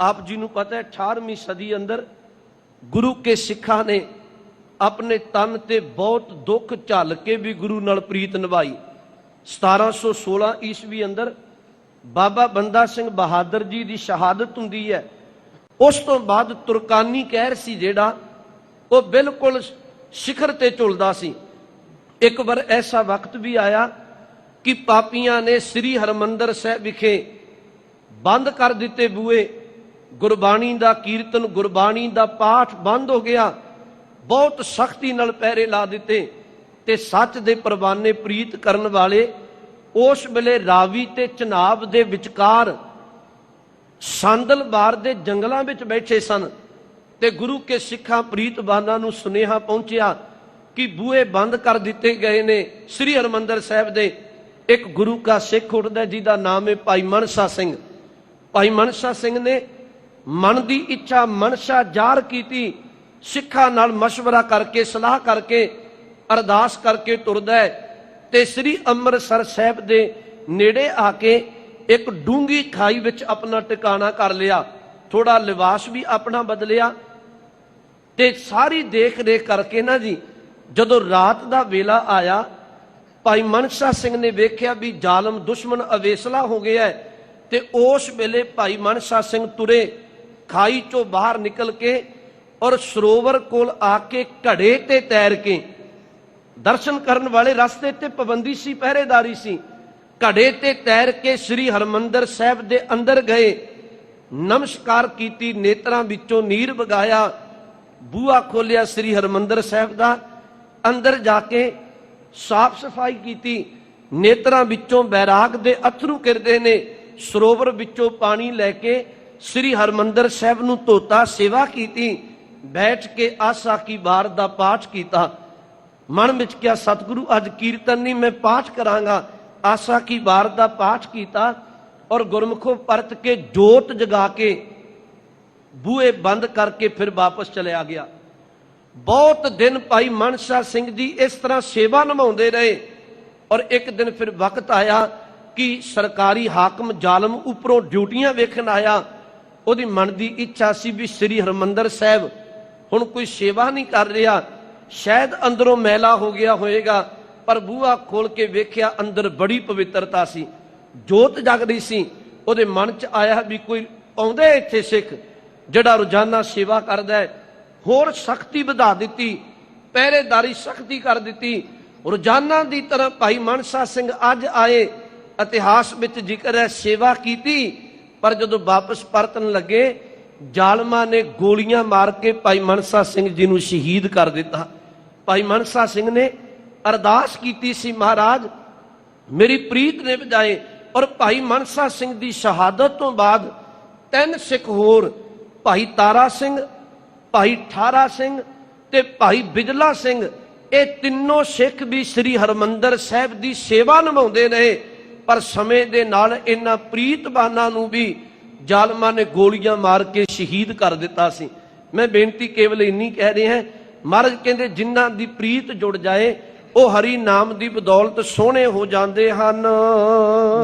ਆਪ ਜੀ ਨੂੰ ਪਤਾ ਹੈ 18ਵੀਂ ਸਦੀ ਅੰਦਰ ਗੁਰੂ ਕੇ ਸਿੱਖਾਂ ਨੇ ਆਪਣੇ ਤਨ ਤੇ ਬਹੁਤ ਦੁੱਖ ਝੱਲ ਕੇ ਵੀ ਗੁਰੂ ਨਾਲ ਪ੍ਰੀਤ ਨਿਭਾਈ। 1716 ਈਸਵੀ ਅੰਦਰ ਬਾਬਾ ਬੰਦਾ ਸਿੰਘ ਬਹਾਦਰ ਜੀ ਦੀ ਸ਼ਹਾਦਤ ਹੁੰਦੀ ਹੈ। ਉਸ ਤੋਂ ਬਾਅਦ ਤੁਰਕਾਨੀ ਕਹਿਰ ਸੀ ਜਿਹੜਾ, ਉਹ ਬਿਲਕੁਲ ਸਿਖਰ ਤੇ ਝੁਲਦਾ ਸੀ। ਇੱਕ ਵਾਰ ਐਸਾ ਵਕਤ ਵੀ ਆਇਆ ਕਿ ਪਾਪੀਆਂ ਨੇ ਸ੍ਰੀ ਹਰਮੰਦਰ ਸਾਹਿਬ ਵਿਖੇ ਬੰਦ ਕਰ ਦਿੱਤੇ ਬੂਏ ਗੁਰਬਾਣੀ ਦਾ ਕੀਰਤਨ, ਗੁਰਬਾਣੀ ਦਾ ਪਾਠ ਬੰਦ ਹੋ ਗਿਆ। ਬਹੁਤ ਸਖਤੀ ਨਾਲ ਪੈਰੇ ਲਾ ਦਿੱਤੇ ਤੇ ਸੱਚ ਦੇ ਪਰਵਾਨੇ ਪ੍ਰੀਤ ਕਰਨ ਵਾਲੇ ਉਸ ਵੇਲੇ ਰਾਵੀ ਤੇ ਚਨਾਬ ਦੇ ਵਿਚਕਾਰ ਸੰਦਲਬਾਰ ਦੇ ਜੰਗਲਾਂ ਵਿੱਚ ਬੈਠੇ ਸਨ ਤੇ ਗੁਰੂ ਕੇ ਸਿੱਖਾਂ ਪ੍ਰੀਤਬਾਨਾਂ ਨੂੰ ਸੁਨੇਹਾ ਪਹੁੰਚਿਆ ਕਿ ਬੂਹੇ ਬੰਦ ਕਰ ਦਿੱਤੇ ਗਏ ਨੇ। ਸ੍ਰੀ ਹਰਮੰਦਰ ਸਾਹਿਬ ਦੇ ਇੱਕ ਗੁਰੂ ਕਾ ਸਿੱਖ ਉੱਠਦਾ ਜਿਹਦਾ ਨਾਮ ਹੈ ਭਾਈ ਮਨਸਾ ਸਿੰਘ। ਭਾਈ ਮਨਸਾ ਸਿੰਘ ਨੇ ਮਨ ਦੀ ਇੱਛਾ ਮਨਸ਼ਾ ਜ਼ਾਹਰ ਕੀਤੀ ਸਿੱਖਾਂ ਨਾਲ مشورہ ਕਰਕੇ ਸਲਾਹ ਕਰਕੇ ਅਰਦਾਸ ਕਰਕੇ ਤੁਰਦਾ ਹੈ ਤੇ ਸ੍ਰੀ ਅੰਮ੍ਰਿਤਸਰ ਸਾਹਿਬ ਦੇ ਨੇੜੇ ਆ ਕੇ ਇੱਕ ਡੂੰਗੀ ਖਾਈ ਵਿੱਚ ਆਪਣਾ ਟਿਕਾਣਾ ਕਰ ਲਿਆ ਥੋੜਾ ਲਿਬਾਸ ਵੀ ਆਪਣਾ ਬਦਲਿਆ ਤੇ ਸਾਰੀ ਦੇਖ ਰੇਖ ਕਰਕੇ ਨਾ ਜੀ ਜਦੋਂ ਰਾਤ ਦਾ ਵੇਲਾ ਆਇਆ ਭਾਈ ਮਨਸਾ ਸਿੰਘ ਨੇ ਵੇਖਿਆ ਵੀ ਜ਼ਾਲਮ ਦੁਸ਼ਮਣ ਅਵੇਸਲਾ ਹੋ ਗਿਆ ਹੈ ਤੇ ਉਸ ਵੇਲੇ ਭਾਈ ਮਨਸਾ ਸਿੰਘ ਤੁਰੇ ਖਾਈ ਚੋਂ ਬਾਹਰ ਨਿਕਲ ਕੇ ਔਰ ਸਰੋਵਰ ਕੋਲ ਆ ਕੇ ਘੜੇ ਤੇ ਤੈਰ ਕੇ ਦਰਸ਼ਨ ਕਰਨ ਵਾਲੇ ਰਸਤੇ ਤੇ ਪਾਬੰਦੀ ਸੀ, ਪਹਿਰੇਦਾਰੀ ਸੀ। ਘੜੇ ਤੇ ਤੈਰ ਕੇ ਸ੍ਰੀ ਹਰਮੰਦਰ ਸਾਹਿਬ ਦੇ ਅੰਦਰ ਗਏ। ਨਮਸਕਾਰ ਕੀਤੀ, ਨੇਤਰਾਂ ਵਿੱਚੋਂ ਨੀਰ ਵਗਾਇਆ, ਬੂਹਾ ਖੋਲਿਆ ਸ੍ਰੀ ਹਰਮੰਦਰ ਸਾਹਿਬ ਦਾ। ਅੰਦਰ ਜਾ ਕੇ ਸਾਫ਼ ਸਫ਼ਾਈ ਕੀਤੀ। ਨੇਤਰਾਂ ਵਿੱਚੋਂ ਬੈਰਾਗ ਦੇ ਅਥਰੂ ਕਿਰਦੇ ਨੇ। ਸਰੋਵਰ ਵਿੱਚੋਂ ਪਾਣੀ ਲੈ ਕੇ ਸ੍ਰੀ ਹਰਮੰਦਰ ਸਾਹਿਬ ਨੂੰ ਧੋਤਾ, ਸੇਵਾ ਕੀਤੀ, ਬੈਠ ਕੇ ਆਸਾ ਕੀ ਬਾਰ ਦਾ ਪਾਠ ਕੀਤਾ। ਮਨ ਵਿੱਚ ਕਿਹਾ, ਸਤਿਗੁਰੂ, ਅੱਜ ਕੀਰਤਨ ਨਹੀਂ, ਮੈਂ ਪਾਠ ਕਰਾਂਗਾ। ਆਸਾ ਕੀ ਬਾਰ ਦਾ ਪਾਠ ਕੀਤਾ ਔਰ ਗੁਰਮੁਖੋਂ ਪਰਤ ਕੇ ਜੋਤ ਜਗਾ ਕੇ ਬੂਹੇ ਬੰਦ ਕਰਕੇ ਫਿਰ ਵਾਪਸ ਚਲਿਆ ਗਿਆ। ਬਹੁਤ ਦਿਨ ਭਾਈ ਮਨਸਾ ਸਿੰਘ ਜੀ ਇਸ ਤਰ੍ਹਾਂ ਸੇਵਾ ਨਿਭਾਉਂਦੇ ਰਹੇ ਔਰ ਇੱਕ ਦਿਨ ਫਿਰ ਵਕਤ ਆਇਆ ਕਿ ਸਰਕਾਰੀ ਹਾਕਮ ਜ਼ਾਲਮ ਉੱਪਰੋਂ ਡਿਊਟੀਆਂ ਵੇਖਣ ਆਇਆ ਉਹਦੀ ਮਨ ਦੀ ਇੱਛਾ ਸੀ ਵੀ ਸ੍ਰੀ ਹਰਮੰਦਰ ਸਾਹਿਬ ਹੁਣ ਕੋਈ ਸੇਵਾ ਨਹੀਂ ਕਰ ਰਿਹਾ। ਸ਼ਾਇਦ ਅੰਦਰੋਂ ਮੈਲਾ ਹੋ ਗਿਆ ਹੋਵੇਗਾ ਪਰ ਬੂਹਾ ਖੋਲ ਕੇ ਵੇਖਿਆ ਅੰਦਰ ਬੜੀ ਪਵਿੱਤਰਤਾ ਸੀ। ਜੋਤ ਜਗ ਰਹੀ ਸੀ। ਉਹਦੇ ਮਨ 'ਚ ਆਇਆ ਵੀ ਕੋਈ ਆਉਂਦੇ ਇੱਥੇ ਸਿੱਖ, ਜਿਹੜਾ ਰੋਜ਼ਾਨਾ ਸੇਵਾ ਕਰਦਾ ਹੈ। ਹੋਰ ਸਖਤੀ ਵਧਾ ਦਿੱਤੀ, ਪਹਿਰੇਦਾਰੀ ਸਖਤੀ ਕਰ ਦਿੱਤੀ। ਰੋਜ਼ਾਨਾ ਦੀ ਤਰ੍ਹਾਂ ਭਾਈ ਮਨਸਾ ਸਿੰਘ ਅੱਜ ਆਏ, ਇਤਿਹਾਸ ਵਿੱਚ ਜ਼ਿਕਰ ਹੈ ਸੇਵਾ ਕੀਤੀ। ਪਰ ਜਦੋਂ ਵਾਪਸ ਪਰਤਣ ਲੱਗੇ, ਜ਼ਾਲਮਾ ਨੇ ਗੋਲੀਆਂ ਮਾਰ ਕੇ ਭਾਈ ਮਨਸਾ ਸਿੰਘ ਜੀ ਨੂੰ ਸ਼ਹੀਦ ਕਰ ਦਿੱਤਾ। ਭਾਈ ਮਨਸਾ ਸਿੰਘ ਨੇ ਅਰਦਾਸ ਕੀਤੀ ਸੀ, ਮਹਾਰਾਜ, ਮੇਰੀ ਪ੍ਰੀਤ ਨੇ ਵਜਾਏ ਔਰ ਭਾਈ ਮਨਸਾ ਸਿੰਘ ਦੀ ਸ਼ਹਾਦਤ ਤੋਂ ਬਾਅਦ ਤਿੰਨ ਸਿੱਖ ਹੋਰ, ਭਾਈ ਤਾਰਾ ਸਿੰਘ, ਭਾਈ ਠਾਰਾ ਸਿੰਘ ਤੇ ਭਾਈ ਬਿਜਲਾ ਸਿੰਘ, ਇਹ ਤਿੰਨੋਂ ਸਿੱਖ ਵੀ ਸ੍ਰੀ ਹਰਮੰਦਰ ਸਾਹਿਬ ਦੀ ਸੇਵਾ ਨਿਭਾਉਂਦੇ ਰਹੇ। ਪਰ ਸਮੇਂ ਦੇ ਨਾਲ ਇਹਨਾਂ ਪ੍ਰੀਤਬਾਨਾਂ ਨੂੰ ਵੀ ਜ਼ਾਲਮਾਂ ਨੇ ਗੋਲੀਆਂ ਮਾਰ ਕੇ ਸ਼ਹੀਦ ਕਰ ਦਿੱਤਾ ਸੀ। ਮੈਂ ਬੇਨਤੀ ਕੇਵਲ ਇੰਨੀ ਕਹਿ ਰਿਹਾ ਹਾਂ ਮਹਾਰਾਜ ਕਹਿੰਦੇ ਜਿਨ੍ਹਾਂ ਦੀ ਪ੍ਰੀਤ ਜੁੜ ਜਾਏ, ਉਹ ਹਰੀ ਨਾਮ ਦੀ ਬਦੌਲਤ ਸੋਹਣੇ ਹੋ ਜਾਂਦੇ ਹਨ।